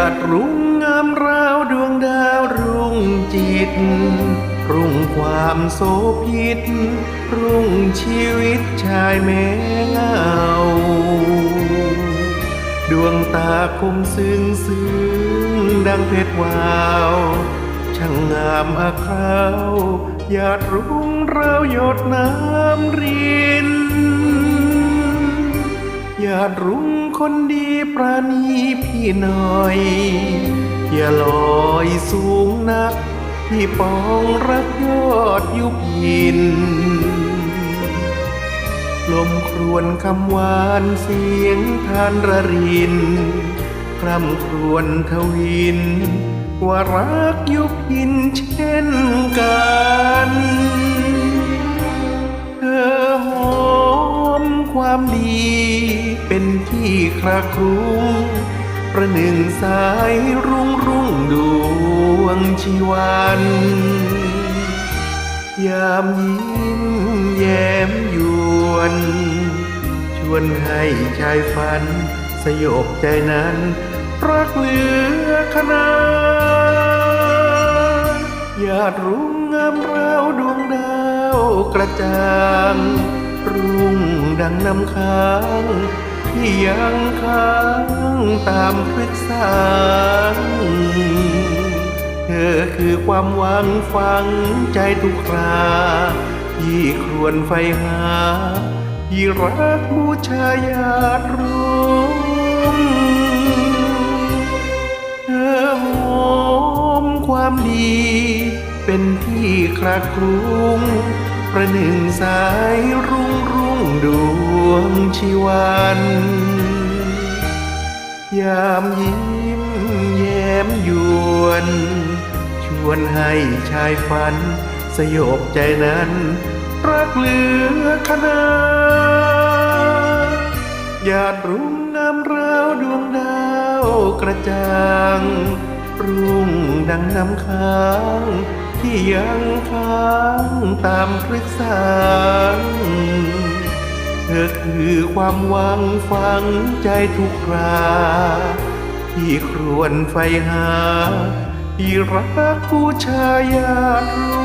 าดรุ่งงามราวดวงดาวรุ่งจิต รุ่งความโสภิตรุ่งชีวิตชายแมเงาดวงตาคมซึ้งซึ้งดังเพชรวาว ช่างงามอาคราวหยาดรุ่งราวหยดน้ำริน หยาดรุ่งคนดีปราณีพี่หน่อย อย่าลอยสูงนัก พี่ปองรักยอดยุบยิน ลมครวนคำหวานเสียงทานระรินคร่ำครวนทวิน ว่ารักยุบยินเช่นกันามดี เป็นที่คราครุงประหนึ่งสายรุ่งรุ่งดวงชีวันยามยิ้มแย้มยวน ชวนให้ชายฝัน สยบใจนั้น รักเหลือขนาหยาดรุ่งงามราวดวงดาวกระจ่าง รุ่งดังน้ำค้าง ที่ยังค้างตามพฤกษาเธอคือความหวังฝังใจทุกคราที่ครวนไฟหาที่รักบูชาญาติรุ่งเธอหอมความดี เป็นที่คลาครุง ประหนึ่งสายรุ่งรุ่งดวงชีวัน ยามยิ้มแย้มยวน ชวนให้ชายฝัน สยบใจนั้น รักเหลือขนาหยาดรุ่งงามราวดวงดาวกระจ่างรุ่งดังน้ำค้าง ที่ยังค้างตามพฤกษาเธอคือความหวังฝังใจทุกครา ที่ครวนไฟหาที่รักผู้ชายาตรู้